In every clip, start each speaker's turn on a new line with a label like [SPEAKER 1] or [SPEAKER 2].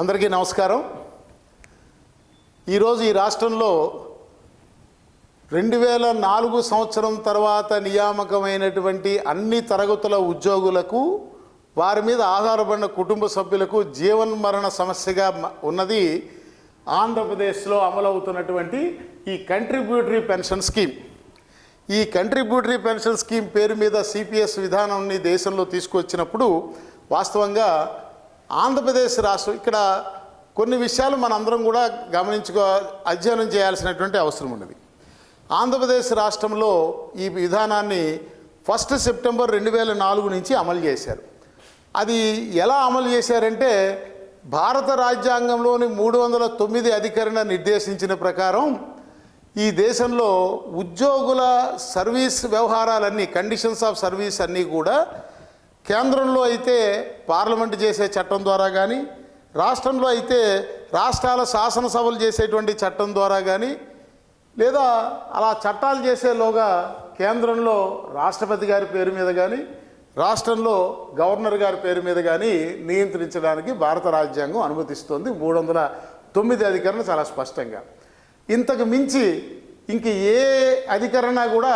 [SPEAKER 1] అందరికీ నమస్కారం. ఈరోజు ఈ రాష్ట్రంలో రెండు వేల నాలుగు సంవత్సరం తర్వాత నియామకమైనటువంటి అన్ని తరగతుల ఉద్యోగులకు వారి మీద ఆధారపడిన కుటుంబ సభ్యులకు జీవన్ మరణ సమస్యగా ఉన్నది ఆంధ్రప్రదేశ్లో అమలవుతున్నటువంటి ఈ కంట్రిబ్యూటరీ పెన్షన్ స్కీమ్ ఈ కంట్రిబ్యూటరీ పెన్షన్ స్కీమ్ పేరు మీద సిపిఎస్ విధానాన్ని దేశంలో తీసుకొచ్చినప్పుడు వాస్తవంగా ఆంధ్రప్రదేశ్ రాష్ట్రం ఇక్కడ కొన్ని విషయాలు మనందరం కూడా గమనించుకో అధ్యయనం చేయాల్సినటువంటి అవసరం ఉన్నది. ఆంధ్రప్రదేశ్ రాష్ట్రంలో ఈ విధానాన్ని ఫస్ట్ సెప్టెంబర్ రెండు వేల నాలుగు నుంచి అమలు చేశారు. అది ఎలా అమలు చేశారంటే భారత రాజ్యాంగంలోని మూడు వందల తొమ్మిది అధికరణ నిర్దేశించిన ప్రకారం ఈ దేశంలో ఉద్యోగుల సర్వీస్ వ్యవహారాలన్నీ కండిషన్స్ ఆఫ్ సర్వీస్ అన్నీ కూడా కేంద్రంలో అయితే పార్లమెంట్ చేసే చట్టం ద్వారా కానీ రాష్ట్రంలో అయితే రాష్ట్రాల శాసనసభలు చేసేటువంటి చట్టం ద్వారా కానీ లేదా అలా చట్టాలు చేసేలోగా కేంద్రంలో రాష్ట్రపతి గారి పేరు మీద కానీ రాష్ట్రంలో గవర్నర్ గారి పేరు మీద కానీ నియంత్రించడానికి భారత రాజ్యాంగం అనుమతిస్తుంది. మూడు వందల తొమ్మిది అధికరణ చాలా స్పష్టంగా. ఇంతకు మించి ఇంక ఏ అధికరణ కూడా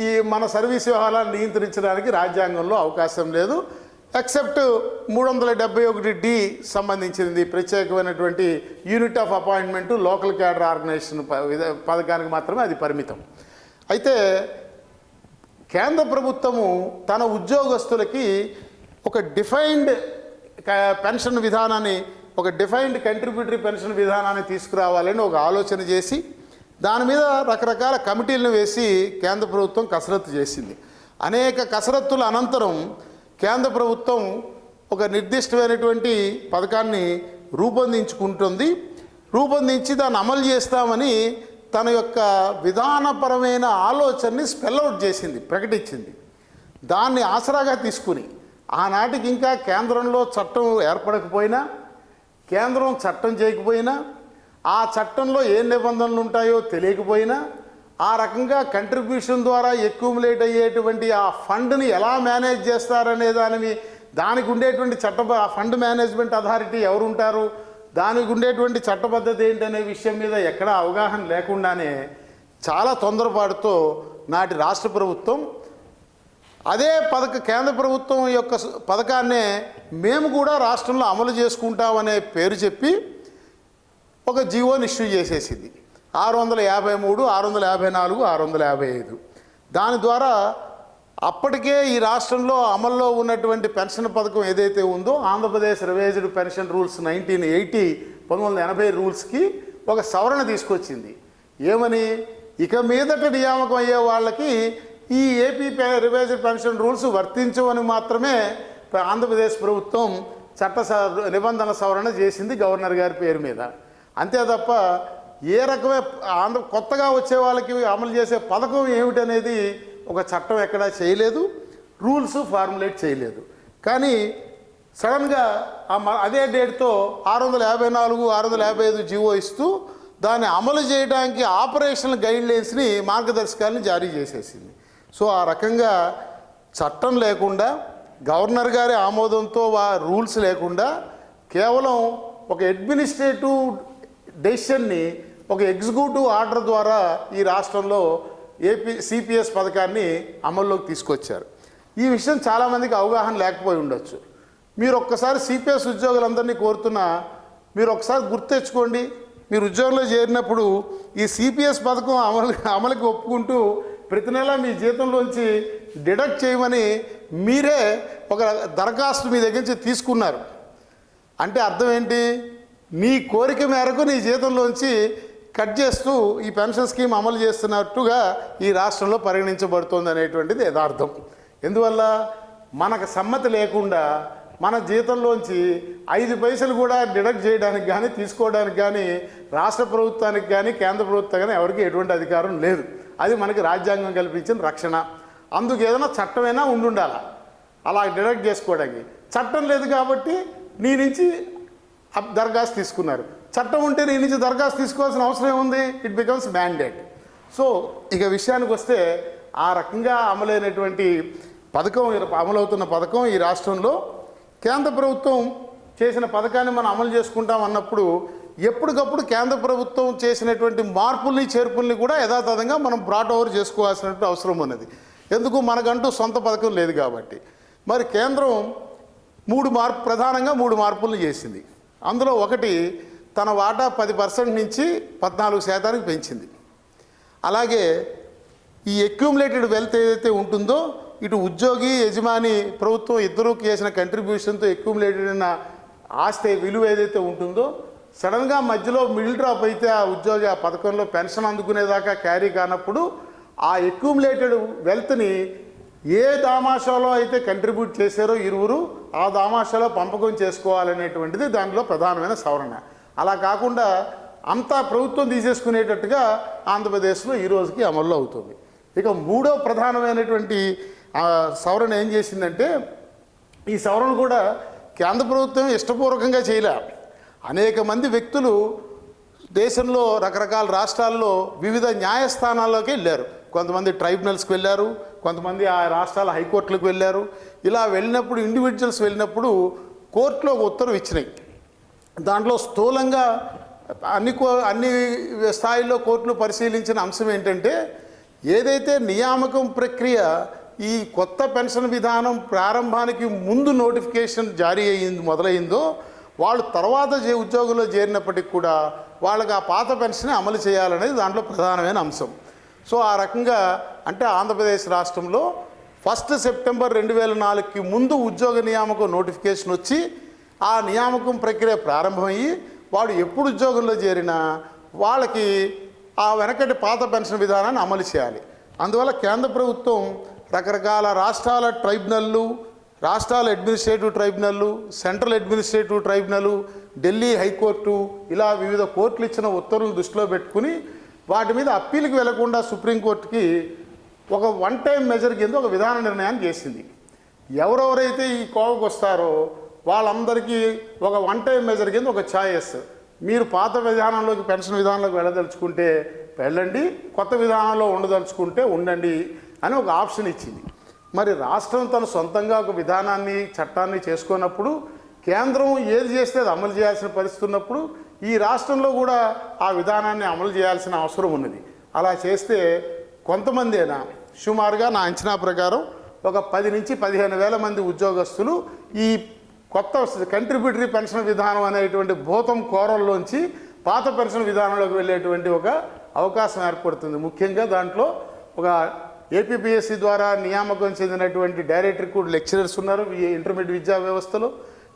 [SPEAKER 1] ఈ మన సర్వీస్ వ్యవహారాలను నియంత్రించడానికి రాజ్యాంగంలో అవకాశం లేదు. ఎక్సెప్ట్ మూడు వందల డెబ్బై ఒకటి డి సంబంధించింది ప్రత్యేకమైనటువంటి unit of appointment local cadre organisation ప- పథకానికి మాత్రమే అది పరిమితం. అయితే కేంద్ర ప్రభుత్వము తన ఉద్యోగస్తులకి ఒక డిఫైన్డ్ పెన్షన్ విధానాన్ని ఒక డిఫైన్డ్ కంట్రిబ్యూటరీ పెన్షన్ విధానాన్ని తీసుకురావాలని ఒక ఆలోచన చేసి దాని మీద రకరకాల కమిటీలను వేసి కేంద్ర ప్రభుత్వం కసరత్తు చేసింది. అనేక కసరత్తుల అనంతరం కేంద్ర ప్రభుత్వం ఒక నిర్దిష్టమైనటువంటి పథకాన్ని రూపొందించుకుంటుంది. రూపొందించి దాన్ని అమలు చేస్తామని తన యొక్క విధానపరమైన ఆలోచనని స్పెల్అవుట్ చేసింది ప్రకటించింది. దాన్ని ఆసరాగా తీసుకుని ఆనాటికి ఇంకా కేంద్రంలో చట్టం ఏర్పడకపోయినా కేంద్రం చట్టం చేయకపోయినా ఆ చట్టంలో ఏ నిబంధనలు ఉంటాయో తెలియకపోయినా ఆ రకంగా కంట్రిబ్యూషన్ ద్వారా ఎక్యుములేట్ అయ్యేటువంటి ఆ ఫండ్ని ఎలా మేనేజ్ చేస్తారనే దాని దానికి ఉండేటువంటి చట్ట ఆ ఫండ్ మేనేజ్మెంట్ అథారిటీ ఎవరు ఉంటారు దానికి ఉండేటువంటి చట్టబద్ధత ఏంటనే విషయం మీద ఎక్కడ అవగాహన లేకుండానే చాలా తొందరపాటుతో నాటి రాష్ట్ర ప్రభుత్వం అదే పథక కేంద్ర ప్రభుత్వం యొక్క పథకాన్నే మేము కూడా రాష్ట్రంలో అమలు చేసుకుంటామనే పేరు చెప్పి ఒక జీవోని ఇష్యూ చేసేసింది. ఆరు వందల యాభై మూడు ఆరు వందల యాభై నాలుగు ఆరు వందల యాభై ఐదు. దాని ద్వారా అప్పటికే ఈ రాష్ట్రంలో అమల్లో ఉన్నటువంటి పెన్షన్ పథకం ఏదైతే ఉందో Andhra Pradesh revised pension rules nineteen eighty పంతొమ్మిది వందల ఎనభై రూల్స్కి ఒక సవరణ తీసుకొచ్చింది. ఏమని? ఇక మీదట నియామకం అయ్యే వాళ్ళకి ఈ ఏపీ రివైజ్డ్ పెన్షన్ రూల్స్ వర్తించవని మాత్రమే ఆంధ్రప్రదేశ్ ప్రభుత్వం చట్ట నిబంధన సవరణ చేసింది గవర్నర్ గారి పేరు మీద. అంతే తప్ప ఏ రకమే ఆంధ్ర కొత్తగా వచ్చే వాళ్ళకి అమలు చేసే పథకం ఏమిటనేది ఒక చట్టం ఎక్కడా చేయలేదు రూల్స్ ఫార్ములేట్ చేయలేదు. కానీ సడన్గా ఆ మ- అదే డేట్తో ఆరు వందల యాభై నాలుగు ఆరు వందల యాభై ఐదు జీవో ఇస్తూ దాన్ని అమలు చేయడానికి ఆపరేషనల్ గైడ్లైన్స్ని మార్గదర్శకాలను జారీ చేసేసింది. సో ఆ రకంగా చట్టం లేకుండా గవర్నర్ గారి ఆమోదంతో వా రూల్స్ లేకుండా కేవలం ఒక అడ్మినిస్ట్రేటివ్ డెసిషన్ని ఒక ఎగ్జిక్యూటివ్ ఆర్డర్ ద్వారా ఈ రాష్ట్రంలో ఏపీ సిపిఎస్ పథకాన్ని అమల్లోకి తీసుకొచ్చారు. ఈ విషయం చాలామందికి అవగాహన లేకపోయి ఉండొచ్చు. మీరు ఒక్కసారి సిపిఎస్ ఉద్యోగులందరినీ కోరుతున్నా మీరు ఒకసారి గుర్తు తెచ్చుకోండి. మీరు ఉద్యోగంలో చేరినప్పుడు ఈ సిపిఎస్ పథకం అమలు అమలుకి ఒప్పుకుంటూ ప్రతి నెల మీ జీతంలోంచి డిడక్ట్ చేయమని మీరే ఒక దరఖాస్తు మీ దగ్గర నుంచి తీసుకున్నారు. అంటే అర్థం ఏంటి? నీ కోరిక మేరకు నీ జీతంలోంచి కట్ చేస్తూ ఈ పెన్షన్ స్కీమ్ అమలు చేస్తున్నట్టుగా ఈ రాష్ట్రంలో పరిగణించబడుతోంది అనేటువంటిది యథార్థం. ఎందువల్ల మనకు సమ్మతి లేకుండా మన జీతంలోంచి ఐదు పైసలు కూడా డిడక్ట్ చేయడానికి కానీ తీసుకోవడానికి కానీ రాష్ట్ర ప్రభుత్వానికి కానీ కేంద్ర ప్రభుత్వం కానీ ఎవరికి ఎటువంటి అధికారం లేదు. అది మనకి రాజ్యాంగం కల్పించిన రక్షణ. అందుకు ఏదైనా చట్టమైనా ఉండుండాల. అలా డిడక్ట్ చేసుకోవడానికి. చట్టం లేదు కాబట్టి నీ నుంచి దరఖాస్తు తీసుకున్నారు. చట్టం ఉంటే నేను నుంచి దరఖాస్తు తీసుకోవాల్సిన అవసరం ఏముంది? ఇట్ బికమ్స్ మ్యాండేట్ సో ఇక విషయానికి వస్తే ఆ రకంగా అమలైనటువంటి పథకం అమలవుతున్న పథకం ఈ రాష్ట్రంలో కేంద్ర ప్రభుత్వం చేసిన పథకాన్ని మనం అమలు చేసుకుంటాం అన్నప్పుడు ఎప్పటికప్పుడు కేంద్ర ప్రభుత్వం చేసినటువంటి మార్పుల్ని చేర్పుల్ని కూడా యథాతథంగా మనం బ్రాట్ ఓవర్ చేసుకోవాల్సినటువంటి అవసరం ఉన్నది. ఎందుకు? మనకంటూ సొంత పథకం లేదు కాబట్టి. మరి కేంద్రం మూడు మార్పు ప్రధానంగా మూడు మార్పులను చేసింది. అందులో ఒకటి తన వాటా పది పర్సెంట్ నుంచి పద్నాలుగు శాతానికి పెంచింది. అలాగే ఈ అక్యూములేటెడ్ వెల్త్ ఏదైతే ఉంటుందో ఇటు ఉద్యోగి యజమాని ప్రభుత్వం ఇద్దరూ చేసిన కంట్రిబ్యూషన్తో అక్యూములేటెడ్ అయిన ఆస్తి విలువ ఏదైతే ఉంటుందో సడన్గా మధ్యలో మిడిల్ డ్రాప్ అయితే ఆ ఉద్యోగి ఆ పథకంలో పెన్షన్ అందుకునేదాకా క్యారీ కానప్పుడు ఆ అక్యూములేటెడ్ వెల్త్ని ఏ దామాషాలో అయితే కంట్రిబ్యూట్ చేశారో ఇరువురు ఆ దామాషాలో పంపకం చేసుకోవాలనేటువంటిది దానిలో ప్రధానమైన సవరణ. అలా కాకుండా అంతా ప్రభుత్వం తీసేసుకునేటట్టుగా ఆంధ్రప్రదేశ్లో ఈ రోజుకి అమల్లో అవుతుంది. ఇక మూడో ప్రధానమైనటువంటి సవరణ ఏం చేసిందంటే ఈ సవరణ కూడా కేంద్ర ప్రభుత్వం ఇష్టపూర్వకంగా చేయలే. అనేక మంది వ్యక్తులు దేశంలో రకరకాల రాష్ట్రాల్లో వివిధ న్యాయస్థానాల్లోకి వెళ్ళారు. కొంతమంది ట్రైబ్యునల్స్కి వెళ్ళారు కొంతమంది ఆ రాష్ట్రాల హైకోర్టులకు వెళ్ళారు. ఇలా వెళ్ళినప్పుడు ఇండివిజువల్స్ వెళ్ళినప్పుడు కోర్టులో ఒక ఉత్తర్వు ఇచ్చినాయి. దాంట్లో స్థూలంగా అన్ని కో అన్ని స్థాయిల్లో కోర్టులు పరిశీలించిన అంశం ఏంటంటే ఏదైతే నియామకం ప్రక్రియ ఈ కొత్త పెన్షన్ విధానం ప్రారంభానికి ముందు నోటిఫికేషన్ జారీ అయ్యింది మొదలైందో వాళ్ళు తర్వాత ఉద్యోగంలో చేరినప్పటికి కూడా వాళ్ళకి ఆ పాత పెన్షన్ అమలు చేయాలనేది దాంట్లో ప్రధానమైన అంశం. సో ఆ రకంగా అంటే ఆంధ్రప్రదేశ్ రాష్ట్రంలో ఫస్ట్ సెప్టెంబర్ రెండు వేల నాలుగుకి ముందు ఉద్యోగ నియామకం నోటిఫికేషన్ వచ్చి ఆ నియామకం ప్రక్రియ ప్రారంభమయ్యి వాడు ఎప్పుడు ఉద్యోగంలో చేరినా వాళ్ళకి ఆ వెనకటి పాత పెన్షన్ విధానాన్ని అమలు చేయాలి. అందువల్ల కేంద్ర ప్రభుత్వం రకరకాల రాష్ట్రాల ట్రైబ్యునల్లు రాష్ట్రాల administrative ట్రైబ్యునల్లు central administrative tribunal Delhi high court ఇలా వివిధ కోర్టులు ఇచ్చిన ఉత్తర్వులు దృష్టిలో పెట్టుకుని వాటి మీద అప్పీల్కి వెళ్ళకుండా సుప్రీంకోర్టుకి ఒక వన్ టైం మెజర్ కింద ఒక విధాన నిర్ణయాన్ని చేసింది. ఎవరెవరైతే ఈ కోవకు వస్తారో వాళ్ళందరికీ ఒక వన్ టైం మెజర్ కింద ఒక ఛాయిస్ మీరు పాత విధానంలోకి పెన్షన్ విధానంలోకి వెళ్ళదలుచుకుంటే వెళ్ళండి కొత్త విధానంలో ఉండదలుచుకుంటే ఉండండి అని ఒక ఆప్షన్ ఇచ్చింది. మరి రాష్ట్రం తన సొంతంగా ఒక విధానాన్ని చట్టాన్ని చేసుకున్నప్పుడు కేంద్రం ఏది చేస్తే అది అమలు చేయాల్సిన పరిస్థితి ఉన్నప్పుడు ఈ రాష్ట్రంలో కూడా ఆ విధానాన్ని అమలు చేయాల్సిన అవసరం ఉన్నది. అలా చేస్తే కొంతమందేనా? సుమారుగా నా అంచనా ప్రకారం ఒక పది నుంచి పదిహేను వేల మంది ఉద్యోగస్తులు ఈ కొత్త కంట్రిబ్యూటరీ పెన్షన్ విధానం అనేటువంటి భూతం కోరల్లోంచి పాత పెన్షన్ విధానంలోకి వెళ్ళేటువంటి ఒక అవకాశం ఏర్పడుతుంది. ముఖ్యంగా దాంట్లో ఒక ఏపీపీఎస్సీ ద్వారా నియామకం చెందినటువంటి డైరెక్టర్ కూడా లెక్చరర్స్ ఉన్నారు. ఈ ఇంటర్మీడియట్ విద్యా వ్యవస్థలో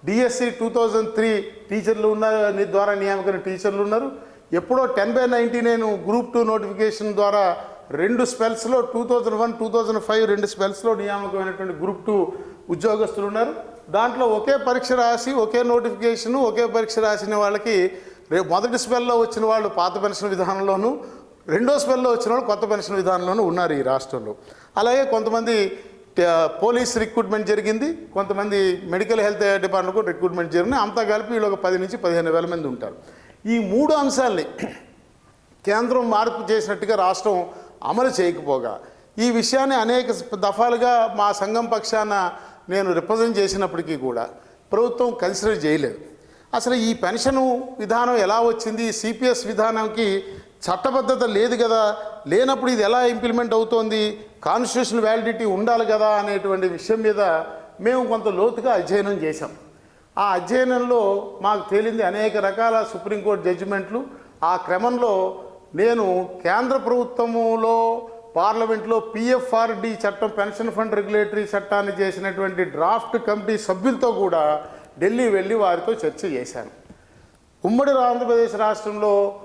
[SPEAKER 1] డిఎస్సి టూ థౌజండ్ త్రీ టీచర్లు ఉన్నారు ద్వారా నియామకమైన టీచర్లు ఉన్నారు. ఎప్పుడో టెన్ బై నైంటీ నేను గ్రూప్ టూ నోటిఫికేషన్ ద్వారా రెండు స్పెల్స్లో two thousand one two thousand five రెండు స్పెల్స్లో నియామకమైనటువంటి గ్రూప్ టూ ఉద్యోగస్తులు ఉన్నారు. దాంట్లో ఒకే పరీక్ష రాసి ఒకే నోటిఫికేషన్ ఒకే పరీక్ష రాసిన వాళ్ళకి రేపు మొదటి స్పెల్లో వచ్చిన వాళ్ళు పాత పెన్షన్ విధానంలోనూ రెండో స్పెల్లో వచ్చిన వాళ్ళు కొత్త పెన్షన్ విధానంలోనూ ఉన్నారు ఈ రాష్ట్రంలో. అలాగే కొంతమంది పోలీస్ రిక్రూట్మెంట్ జరిగింది కొంతమంది మెడికల్ హెల్త్ డిపార్ట్మెంట్ కూడా రిక్రూట్మెంట్ జరిగింది. అంతా కలిపి వీళ్ళు ఒక పది నుంచి పదిహేను వేల మంది ఉంటారు. ఈ మూడు అంశాల్ని కేంద్రం మార్పు చేసినట్టుగా రాష్ట్రం అమలు చేయకపోగా. ఈ విషయాన్ని అనేక దఫాలుగా మా సంఘం పక్షాన నేను రిప్రజెంట్ చేసినప్పటికీ కూడా ప్రభుత్వం కన్సిడర్ చేయలేదు. అసలు ఈ పెన్షన్ విధానం ఎలా వచ్చింది? సిపిఎస్ విధానంకి చట్టబద్ధత లేదు కదా. లేనప్పుడు ఇది ఎలా ఇంప్లిమెంట్ అవుతోంది? కాన్స్టిట్యూషన్ వ్యాలిడిటీ ఉండాలి కదా అనేటువంటి విషయం మీద మేము కొంత లోతుగా అధ్యయనం చేశాం. ఆ అధ్యయనంలో మాకు తేలింది అనేక రకాల సుప్రీంకోర్టు జడ్జిమెంట్లు. ఆ క్రమంలో నేను కేంద్ర ప్రభుత్వములో పార్లమెంట్లో పిఎఫ్ఆర్డి చట్టం పెన్షన్ ఫండ్ రెగ్యులేటరీ చట్టాన్ని చేసినటువంటి డ్రాఫ్ట్ కమిటీ సభ్యులతో కూడా ఢిల్లీ వెళ్ళి వారితో చర్చ చేశాను. ఉమ్మడి ఆంధ్రప్రదేశ్ రాష్ట్రంలో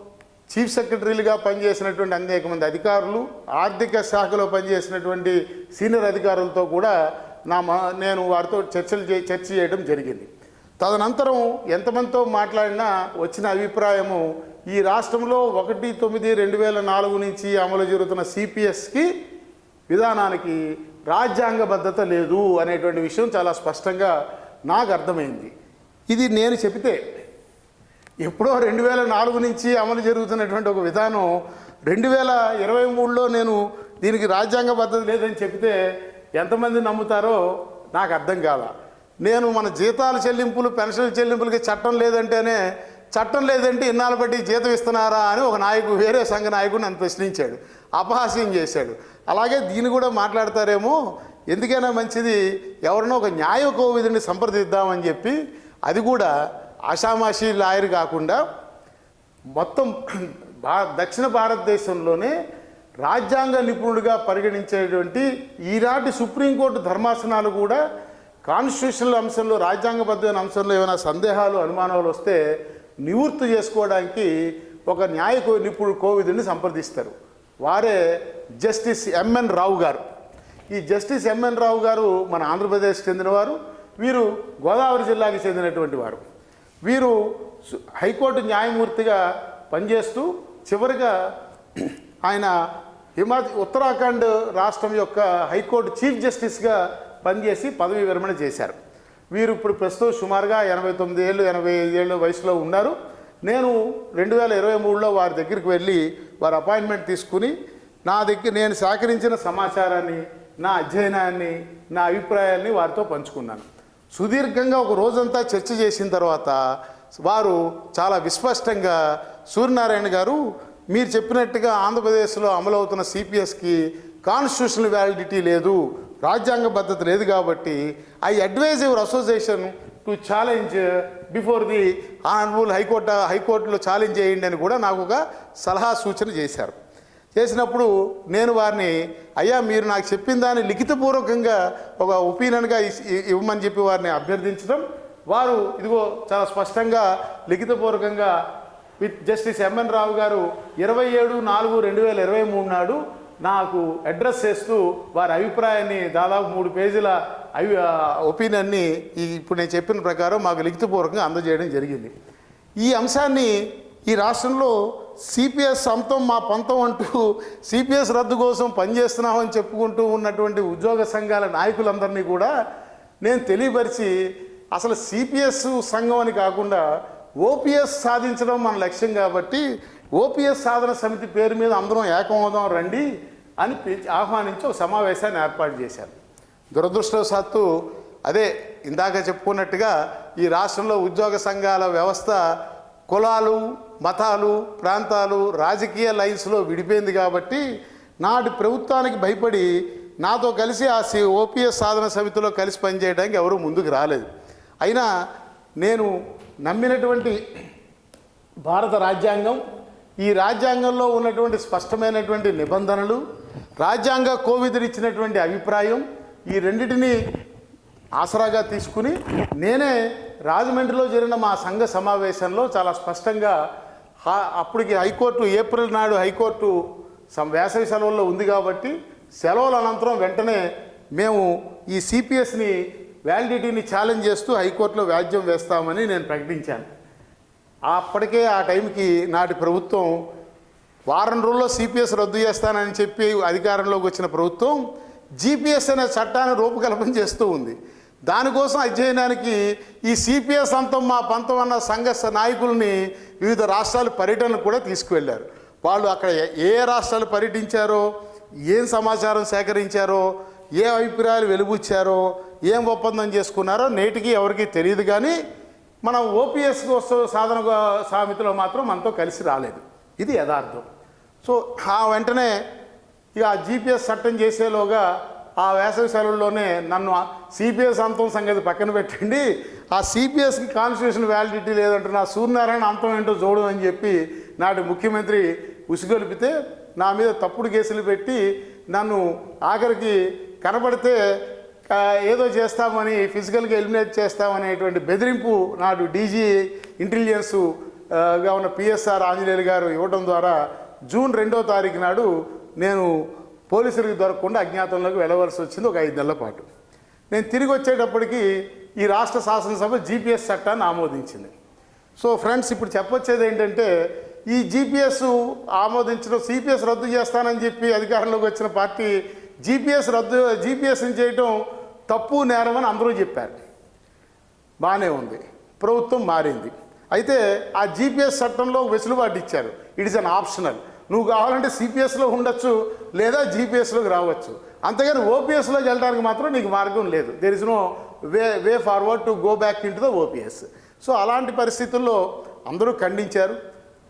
[SPEAKER 1] చీఫ్ సెక్రటరీలుగా పనిచేసినటువంటి అనేక మంది అధికారులు ఆర్థిక శాఖలో పనిచేసినటువంటి సీనియర్ అధికారులతో కూడా నా నేను వారితో చర్చలు చే చర్చ చేయడం జరిగింది. తదనంతరం ఎంతమందితో మాట్లాడినా వచ్చిన అభిప్రాయము ఈ రాష్ట్రంలో ఒకటి తొమ్మిది రెండు వేల నాలుగు నుంచి అమలు జరుగుతున్న సిపిఎస్కి విధానానికి రాజ్యాంగబద్ధత లేదు అనేటువంటి విషయం చాలా స్పష్టంగా నాకు అర్థమైంది. ఇది నేను చెబితే ఎప్పుడో రెండు వేల నాలుగు నుంచి అమలు జరుగుతున్నటువంటి ఒక విధానం రెండు వేల ఇరవై మూడులో నేను దీనికి రాజ్యాంగబద్ధత లేదని చెబితే ఎంతమంది నమ్ముతారో నాకు అర్థం కాల. నేను మన జీతాల చెల్లింపులు పెన్షన్ చెల్లింపులకి చట్టం లేదంటేనే చట్టం లేదంటే ఇన్నాళ్ళు బట్టి జీతం ఇస్తున్నారా అని ఒక నాయకుడు వేరే సంఘ నాయకుడు నన్ను ప్రశ్నించాడు. అపహాస్యం చేశాడు. అలాగే దీన్ని కూడా మాట్లాడతారేమో ఎందుకైనా మంచిది ఎవరినో ఒక న్యాయ కోవిధిని సంప్రదిద్దామని చెప్పి అది కూడా ఆషామాషి లాయర్ కాకుండా మొత్తం భా దక్షిణ భారతదేశంలోనే రాజ్యాంగ నిపుణుడిగా పరిగణించేటువంటి ఈనాటి సుప్రీంకోర్టు ధర్మాసనాలు కూడా కాన్స్టిట్యూషనల్ అంశంలో రాజ్యాంగబద్ధమైన అంశంలో ఏమైనా సందేహాలు అనుమానాలు వస్తే నివృత్తి చేసుకోవడానికి ఒక న్యాయ నిపుణుడు కోవిదుని సంప్రదిస్తారు. వారే జస్టిస్ ఎంఎన్ రావు గారు. ఈ జస్టిస్ ఎంఎన్ రావు గారు మన ఆంధ్రప్రదేశ్ చెందినవారు వీరు గోదావరి జిల్లాకి చెందినటువంటి వారు. వీరు హైకోర్టు న్యాయమూర్తిగా పనిచేస్తూ చివరిగా ఆయన హిమా ఉత్తరాఖండ్ రాష్ట్రం యొక్క హైకోర్టు చీఫ్ జస్టిస్గా పనిచేసి పదవి విరమణ చేశారు. వీరు ఇప్పుడు ప్రస్తుతం సుమారుగా ఎనభై తొమ్మిది ఏళ్ళు ఎనభై ఐదు ఏళ్ళు వయసులో ఉన్నారు. నేను రెండు వేల ఇరవై మూడులో వారి దగ్గరికి వెళ్ళి వారి అపాయింట్మెంట్ తీసుకుని నా దగ్గర నేను సేకరించిన సమాచారాన్ని నా అధ్యయనాన్ని నా అభిప్రాయాల్ని వారితో పంచుకున్నాను. సుదీర్ఘంగా ఒక రోజంతా చర్చ చేసిన తర్వాత వారు చాలా విస్పష్టంగా సూర్యనారాయణ గారు మీరు చెప్పినట్టుగా ఆంధ్రప్రదేశ్లో అమలవుతున్న సిపిఎస్కి కాన్స్టిట్యూషనల్ వ్యాలిడిటీ లేదు. రాజ్యాంగ పద్ధత లేదు కాబట్టి I advise your association to challenge before the honourable high court హైకోర్టులో ఛాలెంజ్ చేయండి అని కూడా నాకు ఒక సలహా సూచన చేశారు. చేసినప్పుడు నేను వారిని అయ్యా మీరు నాకు చెప్పిన దాన్ని లిఖితపూర్వకంగా ఒక ఒపీనియన్గా ఇవ్వమని చెప్పి వారిని అభ్యర్థించడం వారు ఇదిగో చాలా స్పష్టంగా లిఖితపూర్వకంగా విత్ జస్టిస్ ఎంఎన్ రావు గారు ఇరవై ఏడు నాలుగు రెండు వేల ఇరవై మూడు నాడు నాకు అడ్రస్ చేస్తూ వారి అభిప్రాయాన్ని దాదాపు మూడు పేజీల అవి ఒపీనియన్ని ఇప్పుడు నేను చెప్పిన ప్రకారం మాకు లిఖితపూర్వకంగా అందజేయడం జరిగింది. ఈ అంశాన్ని ఈ రాష్ట్రంలో సిపిఎస్ అంతం మా పంతం అంటూ సిపిఎస్ రద్దు కోసం పనిచేస్తున్నామని చెప్పుకుంటూ ఉన్నటువంటి ఉద్యోగ సంఘాల నాయకులందరినీ కూడా నేను తెలియపరిచి అసలు సిపిఎస్ సంఘం అని కాకుండా ఓపీఎస్ సాధించడం మన లక్ష్యం కాబట్టి ఓపీఎస్ సాధన సమితి పేరు మీద అందరం ఏకమవుదాం రండి అని పిలిచి ఆహ్వానించి ఒక సమావేశాన్ని ఏర్పాటు చేశారు. దురదృష్టవశాత్తు అదే ఇందాక చెప్పుకున్నట్టుగా ఈ రాష్ట్రంలో ఉద్యోగ సంఘాల వ్యవస్థ కులాలు మతాలు ప్రాంతాలు రాజకీయ లైన్స్లో విడిపోయింది కాబట్టి నాటి ప్రభుత్వానికి భయపడి నాతో కలిసి ఆ సి ఓపీఎస్ సాధన సమితిలో కలిసి పనిచేయడానికి ఎవరూ ముందుకు రాలేదు. అయినా నేను నమ్మినటువంటి భారత రాజ్యాంగం ఈ రాజ్యాంగంలో ఉన్నటువంటి స్పష్టమైనటువంటి నిబంధనలు రాజ్యాంగ కోవిదులు ఇచ్చినటువంటి అభిప్రాయం ఈ రెండింటిని ఆసరాగా తీసుకుని నేనే రాజమండ్రిలో జరిగిన మా సంఘ సమావేశంలో చాలా స్పష్టంగా అప్పటికి హైకోర్టు ఏప్రిల్ నాడు హైకోర్టు సం వేసవి సెలవుల్లో ఉంది కాబట్టి సెలవుల అనంతరం వెంటనే మేము ఈ సిపిఎస్ని వ్యాలిడిటీని ఛాలెంజ్ చేస్తూ హైకోర్టులో వ్యాజ్యం వేస్తామని నేను ప్రకటించాను. అప్పటికే ఆ టైంకి నాటి ప్రభుత్వం వారం రోజుల్లో సిపిఎస్ రద్దు చేస్తానని చెప్పి అధికారంలోకి వచ్చిన ప్రభుత్వం జీపీఎస్ అనే చట్టాన్ని రూపకల్పన చేస్తూ ఉంది. దానికోసం అధ్యయనానికి ఈ సిపిఎస్ అంతం మా పంతం అన్న సంఘ నాయకుల్ని వివిధ రాష్ట్రాల పర్యటనకు కూడా తీసుకువెళ్ళారు. వాళ్ళు అక్కడ ఏ- ఏ రాష్ట్రాలు పర్యటించారో ఏం సమాచారం సేకరించారో ఏ అభిప్రాయాలు వెలుబుచ్చారో ఏం ఒప్పందం చేసుకున్నారో నేటికి ఎవరికీ తెలియదు కానీ మనం ఓపీఎస్ కోసం సాధన సామెతలో మాత్రం మనతో కలిసి రాలేదు. ఇది యథార్థం. సో ఆ వెంటనే ఇక ఆ జీపీఎస్ చట్టం చేసేలోగా ఆ వేసవి సెలవుల్లోనే నన్ను సిపిఎస్ అంతం సంగతి పక్కన పెట్టండి. ఆ సిపిఎస్కి కాన్స్టిట్యూషన్ వ్యాలిడిటీ లేదంటున్న సూర్యనారాయణ అంతం ఏంటో చూడు అని చెప్పి నాటి ముఖ్యమంత్రి ఉసిగొలిపితే నా మీద తప్పుడు కేసులు పెట్టి నన్ను ఆఖరికి కనబడితే ఏదో చేస్తామని ఫిజికల్గా ఎలిమినేట్ చేస్తామనేటువంటి బెదిరింపు నాడు డీజీ ఇంటెలిజెన్స్గా ఉన్న పిఎస్ఆర్ ఆంజనేయులు గారు ఇవ్వడం ద్వారా జూన్ రెండో తారీఖు నాడు నేను పోలీసులకు దొరకకుండా అజ్ఞాతంలోకి వెళ్ళవలసి వచ్చింది ఒక ఐదు నెలల పాటు. నేను తిరిగి వచ్చేటప్పటికి ఈ రాష్ట్ర శాసనసభ జీపీఎస్ చట్టాన్ని ఆమోదించింది. సో ఫ్రెండ్స్ ఇప్పుడు చెప్పొచ్చేది ఏంటంటే ఈ జీపీఎస్ ఆమోదించడం సిపిఎస్ రద్దు చేస్తానని చెప్పి అధికారంలోకి వచ్చిన పార్టీ జీపీఎస్ రద్దు జీపీఎస్ని చేయటం తప్పు నేరం అని అందరూ చెప్పారు. బాగానే ఉంది. ప్రభుత్వం మారింది. అయితే ఆ జీపీఎస్ చట్టంలో వెసులుబాటు ఇచ్చారు. ఇట్ ఇస్ అన్ ఆప్షనల్ నువ్వు కావాలంటే సిపిఎస్లో ఉండొచ్చు లేదా జీపీఎస్లోకి రావచ్చు. అంతేగాని ఓపీఎస్లోకి వెళ్ళడానికి మాత్రం నీకు మార్గం లేదు. There is no way way forward to go back in to the OPS. So అలాంటి పరిస్థితుల్లో అందరూ ఖండించారు.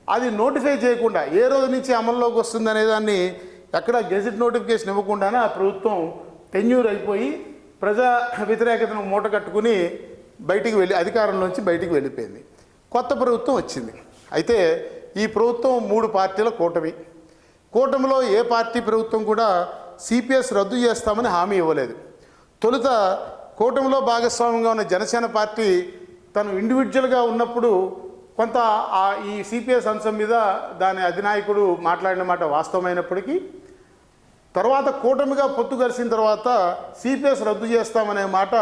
[SPEAKER 1] అది నోటిఫై చేయకుండా ఏ రోజు నుంచి అమల్లోకి వస్తుంది దాన్ని ఎక్కడ గెజిట్ నోటిఫికేషన్ ఇవ్వకుండానే ఆ ప్రభుత్వం టెన్యూర్ అయిపోయి ప్రజా వ్యతిరేకతను మూట కట్టుకుని బయటికి వెళ్ళి అధికారంలోంచి బయటికి వెళ్ళిపోయింది. కొత్త ప్రభుత్వం వచ్చింది. అయితే ఈ ప్రభుత్వం మూడు పార్టీల కూటమి. కూటమిలో ఏ పార్టీ ప్రభుత్వం కూడా సిపిఎస్ రద్దు చేస్తామని హామీ ఇవ్వలేదు. తొలుత కూటమిలో భాగస్వామ్యంగా ఉన్న జనసేన పార్టీ తను ఇండివిజువల్గా ఉన్నప్పుడు కొంత ఈ సిపిఎస్ అంశం మీద దాని అధినాయకుడు మాట్లాడిన మాట వాస్తవమైనప్పటికీ తర్వాత కూటమిగా పొత్తు కలిసిన తర్వాత సిపిఎస్ రద్దు చేస్తామనే మాట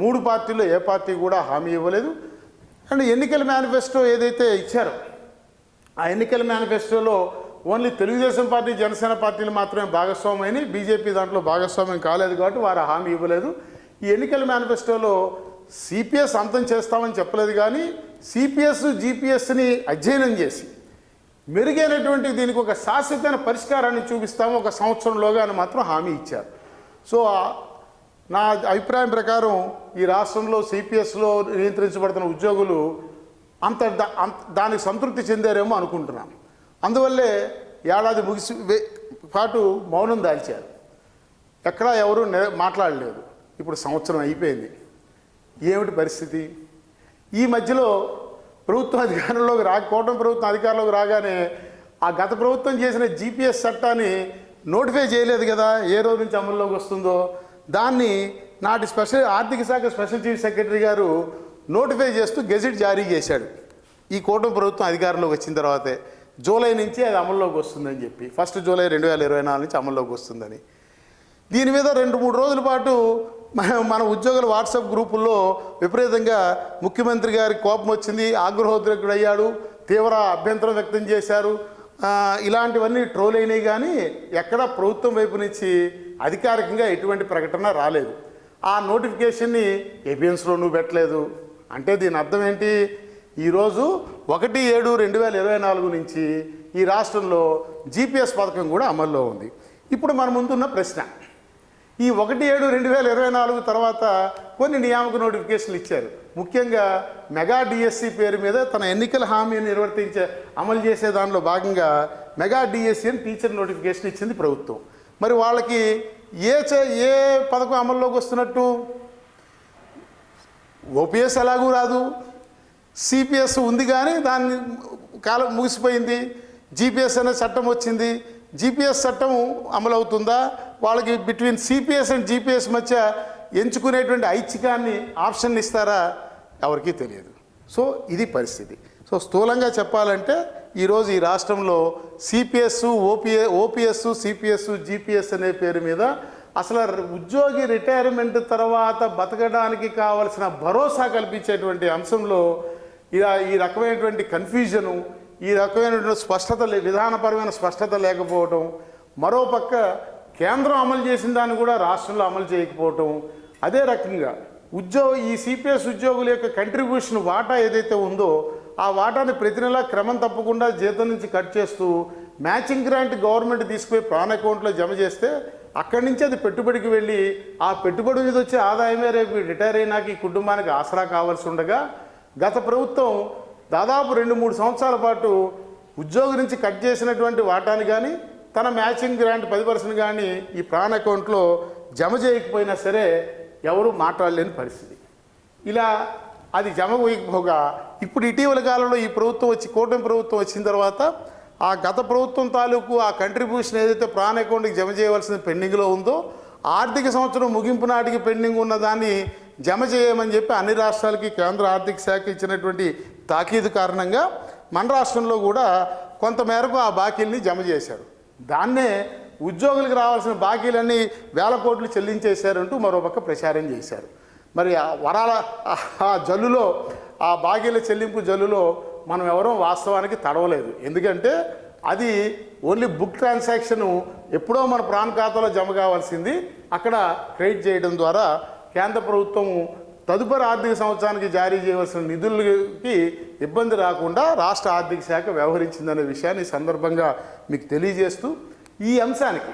[SPEAKER 1] మూడు పార్టీలు ఏ పార్టీ కూడా హామీ ఇవ్వలేదు. అండ్ ఎన్నికల మేనిఫెస్టో ఏదైతే ఇచ్చారో ఆ ఎన్నికల మేనిఫెస్టోలో ఓన్లీ తెలుగుదేశం పార్టీ జనసేన పార్టీలు మాత్రమే భాగస్వామ్యని బీజేపీ దాంట్లో భాగస్వామ్యం కాలేదు కాబట్టి వారు హామీ ఇవ్వలేదు. ఈ ఎన్నికల మేనిఫెస్టోలో సిపిఎస్ అంతం చేస్తామని చెప్పలేదు కానీ సిపిఎస్ జీపీఎస్ని అధ్యయనం చేసి మెరుగైనటువంటి దీనికి ఒక శాశ్వతమైన పరిష్కారాన్ని చూపిస్తాము ఒక సంవత్సరంలోగా అని మాత్రం హామీ ఇచ్చారు. సో నా అభిప్రాయం ప్రకారం ఈ రాష్ట్రంలో సిపిఎస్లో నియంత్రించబడుతున్న ఉద్యోగులు అంత దానికి సంతృప్తి చెందారేమో అనుకుంటున్నాను అందువల్లే ఏడాది ముగిసి పాటు మౌనం దాల్చారు. ఎక్కడా ఎవరు నే- మాట్లాడలేదు. ఇప్పుడు సంవత్సరం అయిపోయింది. ఏమిటి పరిస్థితి? ఈ మధ్యలో ప్రభుత్వం అధికారంలోకి రా కూటమి ప్రభుత్వం అధికారంలోకి రాగానే ఆ గత ప్రభుత్వం చేసిన జీపీఎస్ చట్టాన్ని నోటిఫై చేయలేదు కదా ఏ రోజు నుంచి అమల్లోకి వస్తుందో. దాన్ని నాటి స్పెషల్ ఆర్థిక శాఖ స్పెషల్ చీఫ్ సెక్రటరీ గారు నోటిఫై చేస్తూ గెజిట్ జారీ చేశాడు. ఈ కూటమి ప్రభుత్వం అధికారంలోకి వచ్చిన తర్వాతే జూలై నుంచి అది అమల్లోకి వస్తుందని చెప్పి ఫస్ట్ జూలై రెండు వేల ఇరవై నాలుగు నుంచి అమల్లోకి వస్తుందని. దీని మీద రెండు మూడు రోజుల పాటు మన మన ఉద్యోగుల వాట్సాప్ గ్రూపుల్లో విపరీతంగా ముఖ్యమంత్రి గారికి కోపం వచ్చింది ఆగ్రహోద్రకుడయ్యాడు తీవ్ర అభ్యంతరం వ్యక్తం చేశారు. ఇలాంటివన్నీ ట్రోల్ అయినాయి కానీ ఎక్కడ ప్రభుత్వం వైపు నుంచి అధికారికంగా ఎటువంటి ప్రకటన రాలేదు. ఆ నోటిఫికేషన్ని ఏబిఎన్స్లోనూ పెట్టలేదు. అంటే దీని అర్థం ఏంటి? ఈరోజు ఒకటి ఏడు రెండు వేల ఇరవై నాలుగు నుంచి ఈ రాష్ట్రంలో జీపీఎస్ పథకం కూడా అమల్లో ఉంది. ఇప్పుడు మన ముందున్న ప్రశ్న. ఈ ఒకటి ఏడు రెండు వేల ఇరవై నాలుగు తర్వాత కొన్ని నియామక నోటిఫికేషన్లు ఇచ్చారు. ముఖ్యంగా మెగా డిఎస్సి పేరు మీద తన ఎన్నికల హామీని నిర్వర్తించే అమలు చేసే దానిలో భాగంగా మెగా డిఎస్సి అని టీచర్ నోటిఫికేషన్ ఇచ్చింది ప్రభుత్వం. మరి వాళ్ళకి ఏ చే- ఏ పథకం అమల్లోకి వస్తున్నట్టు? ఓపీఎస్ ఎలాగూ రాదు. సిపిఎస్ ఉంది కానీ దాన్ని కాలం ముగిసిపోయింది. జీపీఎస్ అనే చట్టం వచ్చింది. జీపీఎస్ చట్టం అమలవుతుందా? వాళ్ళకి బిట్వీన్ సిపిఎస్ అండ్ జీపీఎస్ మధ్య ఎంచుకునేటువంటి ఐచ్ఛికాన్ని ఆప్షన్ ఇస్తారా? ఎవరికీ తెలియదు. సో ఇది పరిస్థితి. సో స్థూలంగా చెప్పాలంటే ఈరోజు ఈ రాష్ట్రంలో CPS OPA OPS CPS GPS అనే పేరు మీద అసలు ఉద్యోగి రిటైర్మెంట్ తర్వాత బతకడానికి కావలసిన భరోసా కల్పించేటువంటి అంశంలో ఇలా ఈ రకమైనటువంటి కన్ఫ్యూజను ఈ రకమైనటువంటి స్పష్టత లే- విధానపరమైన స్పష్టత లేకపోవటం మరోపక్క కేంద్రం అమలు చేసిన దాన్ని కూడా రాష్ట్రంలో అమలు చేయకపోవటం అదే రకంగా ఉద్యోగ ఈ సిపిఎస్ ఉద్యోగుల యొక్క కంట్రిబ్యూషన్ వాటా ఏదైతే ఉందో ఆ వాటాని ప్రతి నెలా క్రమం తప్పకుండా జీతం నుంచి కట్ చేస్తూ మ్యాచింగ్ గ్రాంట్ గవర్నమెంట్ తీసుకుపోయి ప్రాన్ అకౌంట్లో జమ చేస్తే అక్కడి నుంచి అది పెట్టుబడికి వెళ్ళి ఆ పెట్టుబడి మీద వచ్చే ఆదాయమే రేపు రిటైర్ అయినాక ఈ కుటుంబానికి ఆసరా కావాల్సి ఉండగా గత ప్రభుత్వం దాదాపు రెండు మూడు సంవత్సరాల పాటు ఉద్యోగి నుంచి కట్ చేసినటువంటి వాటాని కానీ తన మ్యాచింగ్ గ్రాంట్ పది పర్సెంట్ కానీ ఈ ప్రాన్ అకౌంట్లో జమ చేయకపోయినా సరే ఎవరు మాట్లాడలేని పరిస్థితి. ఇలా అది జమ పోయకపోగా ఇప్పుడు ఇటీవల కాలంలో ఈ ప్రభుత్వం వచ్చి కూటమి ప్రభుత్వం వచ్చిన తర్వాత ఆ గత ప్రభుత్వం తాలూకు ఆ కంట్రిబ్యూషన్ ఏదైతే ప్రాణ అకౌంట్కి జమ చేయవలసిన పెండింగ్లో ఉందో ఆర్థిక సంవత్సరం ముగింపు నాటికి పెండింగ్ ఉన్న దాన్ని జమ చేయమని చెప్పి అన్ని రాష్ట్రాలకి కేంద్ర ఆర్థిక శాఖ ఇచ్చినటువంటి తాకీదు కారణంగా మన రాష్ట్రంలో కూడా కొంత మేరకు ఆ బాకీల్ని జమ చేశారు. దాన్నే ఉద్యోగులకు రావాల్సిన బాకీలన్నీ వేల కోట్లు చెల్లించేశారంటూ మరోపక్క ప్రచారం చేశారు. మరి ఆ వరాల ఆ జల్లులో ఆ బాకీల చెల్లింపు జల్లులో మనం ఎవరూ వాస్తవానికి తడవలేదు. ఎందుకంటే అది ఓన్లీ బుక్ ట్రాన్సాక్షను ఎప్పుడో మన ప్రాణ ఖాతాలో జమ కావాల్సింది అక్కడ క్రెడిట్ చేయడం ద్వారా కేంద్ర ప్రభుత్వం తదుపరి ఆర్థిక సంవత్సరానికి జారీ చేయవలసిన నిధులకి ఇబ్బంది రాకుండా రాష్ట్ర ఆర్థిక శాఖ వ్యవహరించిందనే విషయాన్ని సందర్భంగా మీకు తెలియజేస్తూ ఈ అంశానికి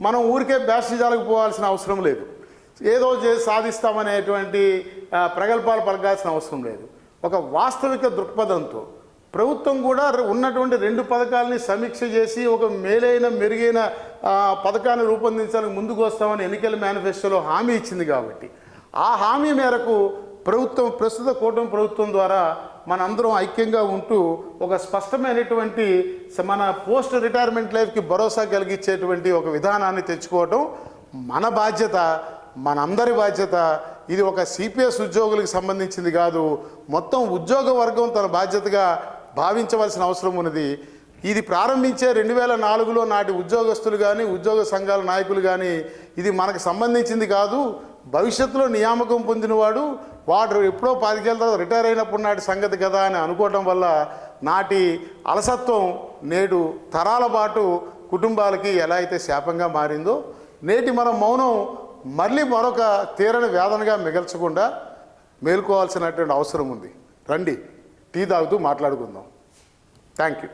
[SPEAKER 1] మనం ఊరికే బ్యాస్టిజాలకు పోవాల్సిన అవసరం లేదు. ఏదో చేసి సాధిస్తామనేటువంటి ప్రగల్భాలు పలకాల్సిన అవసరం లేదు. ఒక వాస్తవిక దృక్పథంతో ప్రభుత్వం కూడా ఉన్నటువంటి రెండు పథకాలని సమీక్ష చేసి ఒక మేలైన మెరుగైన పథకాన్ని రూపొందించడానికి ముందుకు వస్తామని ఎన్నికల మేనిఫెస్టోలో హామీ ఇచ్చింది కాబట్టి ఆ హామీ మేరకు ప్రభుత్వం ప్రస్తుత కూటమి ప్రభుత్వం ద్వారా మనందరం ఐక్యంగా ఉంటూ ఒక స్పష్టమైనటువంటి మన పోస్ట్ రిటైర్మెంట్ లైఫ్కి భరోసా కలిగించేటువంటి ఒక విధానాన్ని తెచ్చుకోవటం మన బాధ్యత మనందరి బాధ్యత. ఇది ఒక సిపిఎస్ ఉద్యోగులకు సంబంధించింది కాదు. మొత్తం ఉద్యోగ వర్గం తన బాధ్యతగా భావించవలసిన అవసరం ఉన్నది. ఇది ప్రారంభించే రెండు వేల నాలుగులో నాటి ఉద్యోగస్తులు కానీ ఉద్యోగ సంఘాల నాయకులు కానీ ఇది మనకు సంబంధించింది కాదు. భవిష్యత్తులో నియామకం పొందినవాడు వాడు ఎప్పుడో పాతికేళ్ళ తర్వాత రిటైర్ అయినప్పుడు నాటి సంగతి కదా అని అనుకోవటం వల్ల నాటి అలసత్వం నేడు తరాల పాటు కుటుంబాలకి ఎలా అయితే శాపంగా మారిందో నేటి మన మౌనం మళ్ళీ మరొక తీరని వేదనగా మిగల్చకుండా మేల్కోవాల్సినటువంటి అవసరం ఉంది. రండి టీ తాగుతూ మాట్లాడుకుందాం. Thank you